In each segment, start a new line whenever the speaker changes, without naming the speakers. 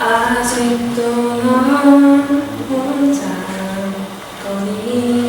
아직도 넌 혼자 거니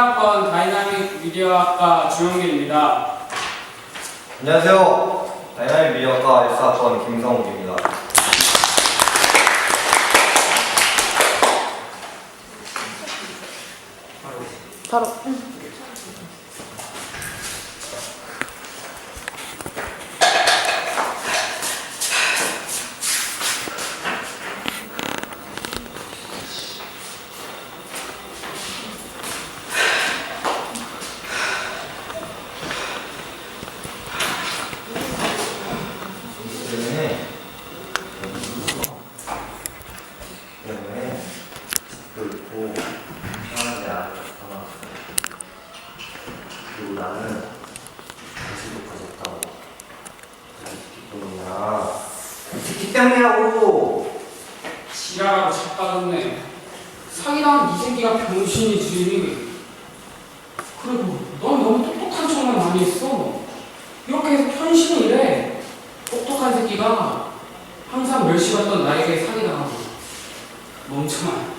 사학번 다이나믹 미디어학과 주영길입니다.
안녕하세요. 다이나믹 미디어과 1사학번 김성욱입니다. 때문에 때문에 그리고 편하지 않았잖아. 그리고 나는 다시 높아졌다고. 이 때문이야. 이 때문이라고.
지랄하고 자빠졌네. 사기당한 이 새끼가 병신이지. 그리고 넌 너무 똑똑한 척만 많이 했어. 이렇게 해서 편신이래. 똑똑한 새끼가 항상 멸시 받던 나에게 사기당하고. 멍청한.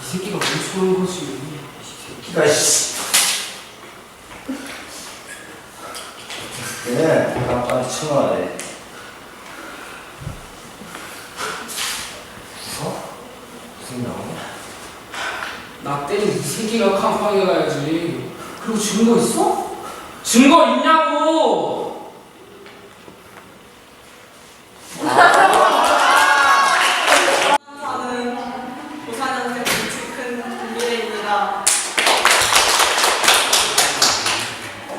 이 새끼가 멍청한 거지.
새끼가 씨. 내가 빨리 쳐놔야 돼. 무서? 무슨 나오냐?
나 때린 이 새끼가 깜빵에 가야지. 그리고 증거 있어? 증거 있냐고!
저는 부산현생 김치큰 김미래입니다.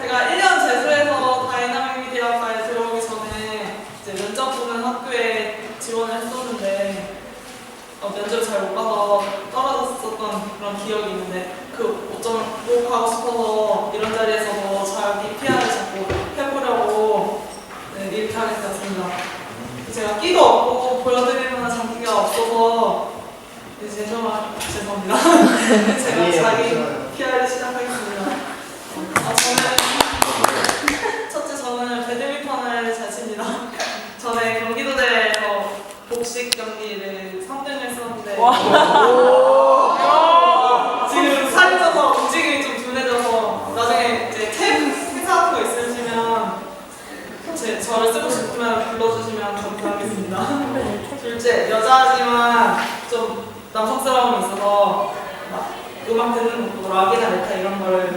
제가 1년 재수해서 다이나믹 미디어과에 들어오기 전에 이제 면접 보는 학교에 지원을 했었는데 어, 봐서 떨어졌었던 그런 기억이 있는데 그 어쩌면 꼭 가고 싶어서 이런 자리에서도 자기 PR을 자꾸 해보려고 네, 이렇게 하게 되었습니다. 제가 끼도 없고 보여드릴 만한 장기가 없어서 이제 죄송하, 죄송합니다. 제가 자기. PR을 시작하겠습니다. 아, 저는 첫째 저는 배드민턴을 잘 칩니다. 전에 경기도대회에서 복식 경기를 3등을 했었는데 지금 살이 쪄서 움직임이 좀 둔해져서 나중에 이제 탭 행사 같은 거 있으시면 제, 저를 쓰고 싶으면 불러주시면 감사하겠습니다. 둘째, 여자지만 좀 남성스러움이 있어서 막 음악 듣는 것도 락이나 메탈 이런 걸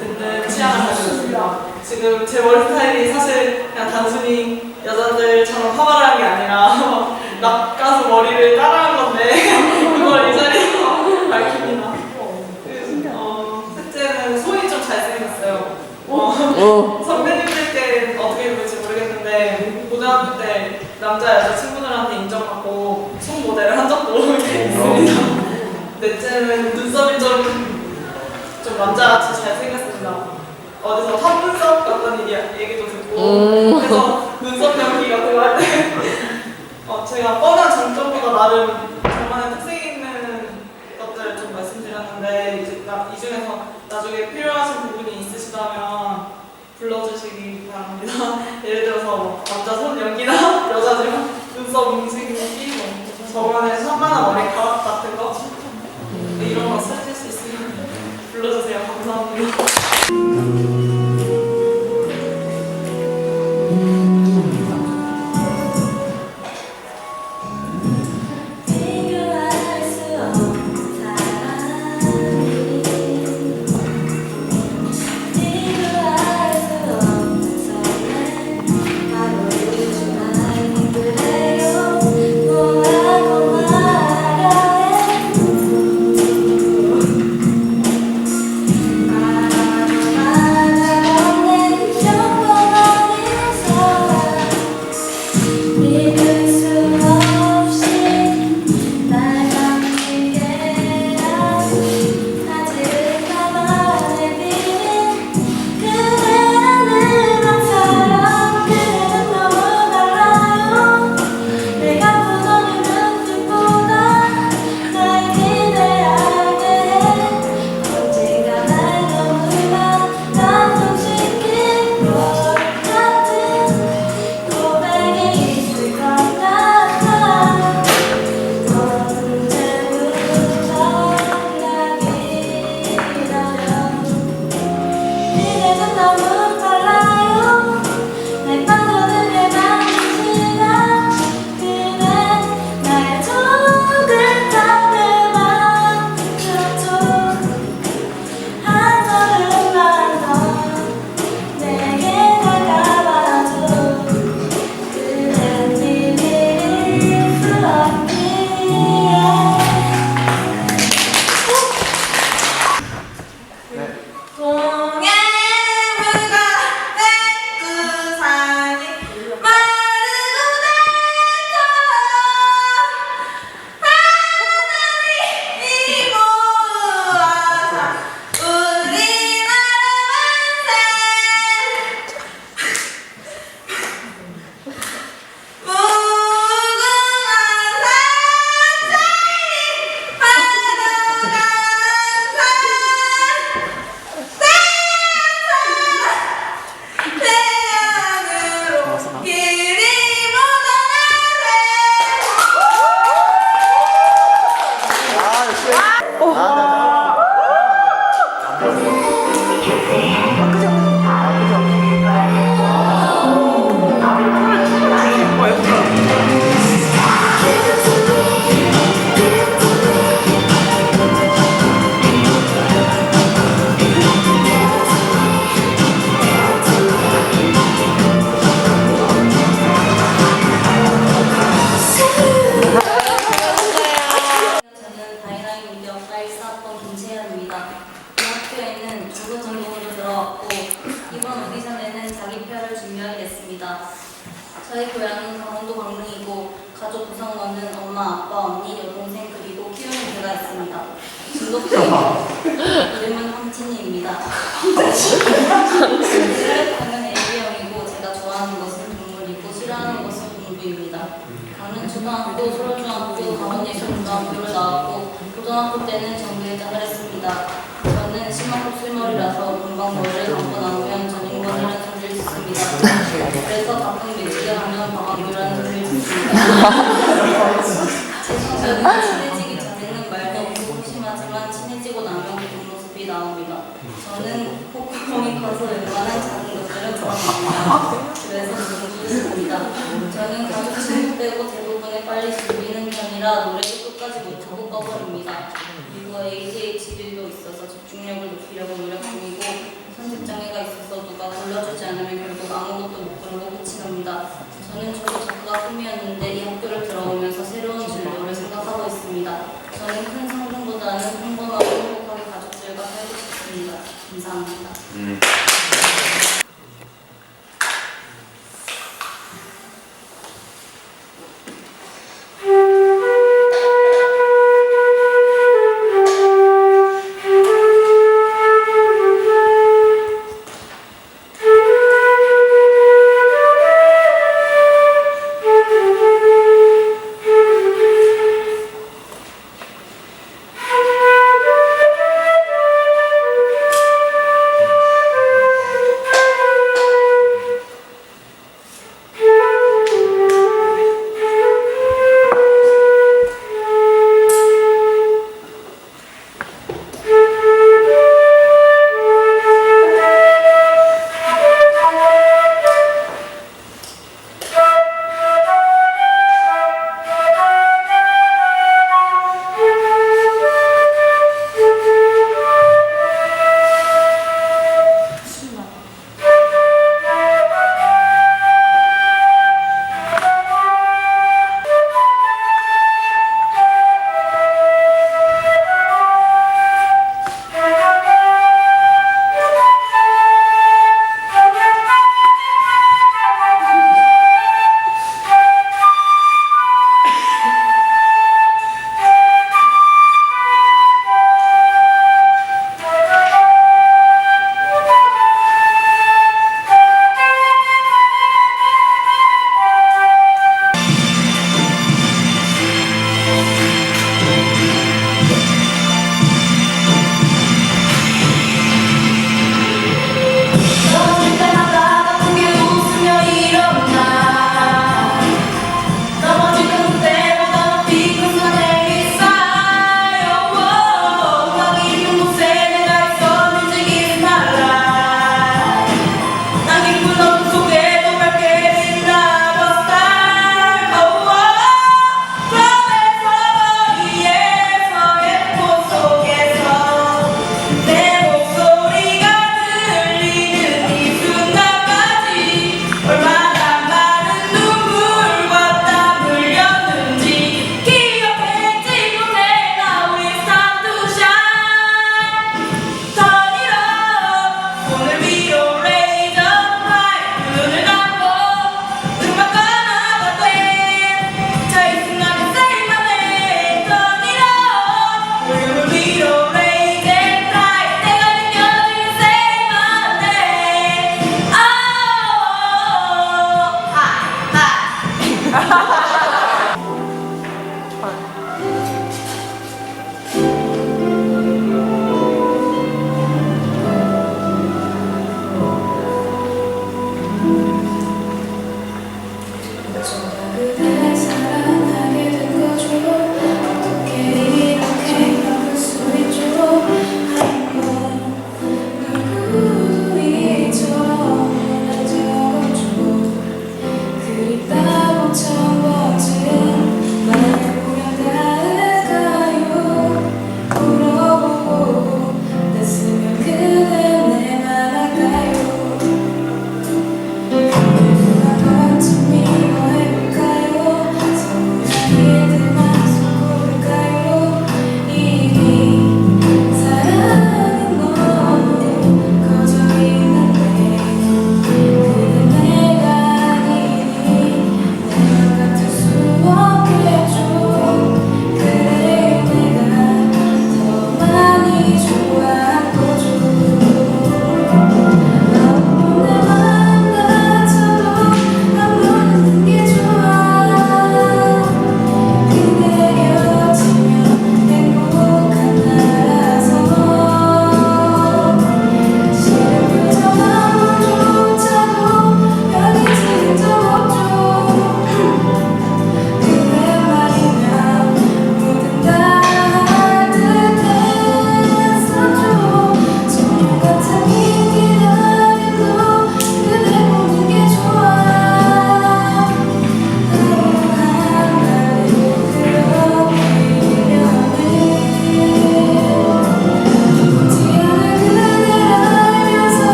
듣는 취향을 가지고 있습니다. 지금 제 머리 스타일이 사실 그냥 단순히 여자들처럼 파마를 한 게 아니라 락 가수 머리를 따라한 건데 그, 어, 셋째는 손이 좀 잘생겼어요. 어, 선배님들께 어떻게 보일지 모르겠는데 고등학교 때 남자 여자 친구들한테 인정받고 손 모델을 한 적도 있습니다. 넷째는 눈썹이 좀, 좀 남자같이 잘생겼습니다. 어디서 한눈썹 같다는 얘기, 얘기도 듣고 그래서 눈썹 연기 같은 거 할 때 어, 제가 뻔한 장점보다 나름 저만의 특색 있는 것들을 좀 말씀드렸는데 이제
있습니다. 이 중에서 나중에 필요하신 부분이 있으시다면 불러주시기 바랍니다. 예를 들어서 뭐 남자 손 연기나 여자 지금 눈썹 움직이기, 뭐 저번에 선만한 머리카락 같
강원도 강릉이고 가족 구성원은 엄마, 아빠, 언니, 여동생 그리고 키우는 개가 있습니다. 중독적인 이름은 황진이입니다. 저는 애기형이고 제가 좋아하는 것은 동물이고 싫어하는 것은 공부입니다. 강릉 초등학교, 소월중학교, 강원예술고등학교를 나왔고 고등학교 때는 정규일장을 했습니다. 저는 심하고 실머리라서 금방 머리를 감고 나오면 전 인권이라는 소리를 듣습니다. 그래서 가끔 밀치게 하면 성격은 친해지기 전에는 말도 없고 소심하지만 친해지고 나면 그 모습이 나옵니다. 저는 콧구멍이 커서 웬만한 작은 것들은 좋아합니다. 그래서 공부를 했습니다. 저는 가족 친구 빼고 대부분의 빨리 즐기는 편이라 노래도 끝까지 못하고 꺼버립니다. 그리고 ADHD도 있어서 집중력을 높이려고 노력 중이고 선택장애가 있어서 누가 불러주지 않으면 결국 아무것도 못 부르고 끝이 납니다. 저는 저도 작가가 꿈이었는데 이 학교를 들어오면서 새로운 진로를 생각하고 있습니다. 저는 큰 성공보다는 평범하고 행복하게 가족들과 살고 싶습니다. 감사합니다.
음.